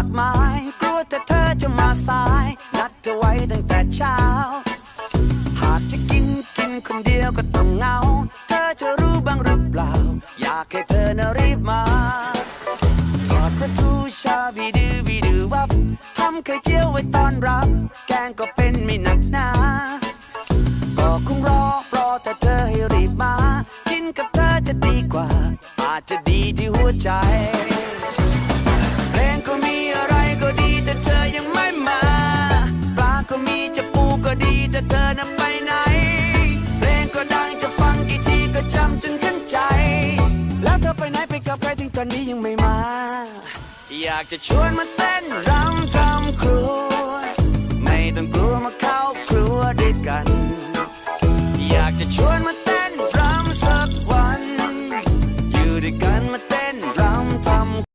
ากมาย กลัวแต่เธอจะมาสาย นัดเธอไว้ตั้งแต่เช้า หากจะกินกินคนเดียวก็ต้องเงา เธอจะรู้บ้างหรือเปล่า อยากให้เธอนะรีบมา ถอดประตูชาบีดือบีดือวับทำไข่เจียวไว้ตอนรับ แกงก็เป็นไม่หนักหนาก็คงรอรอแต่เธอให้รีบมา กินกับเธอจะดีกว่า อาจจะดีที่หัวใจ ตอนนี้ยังไม่มา อยากจะชวนมาเต้นรำทำครู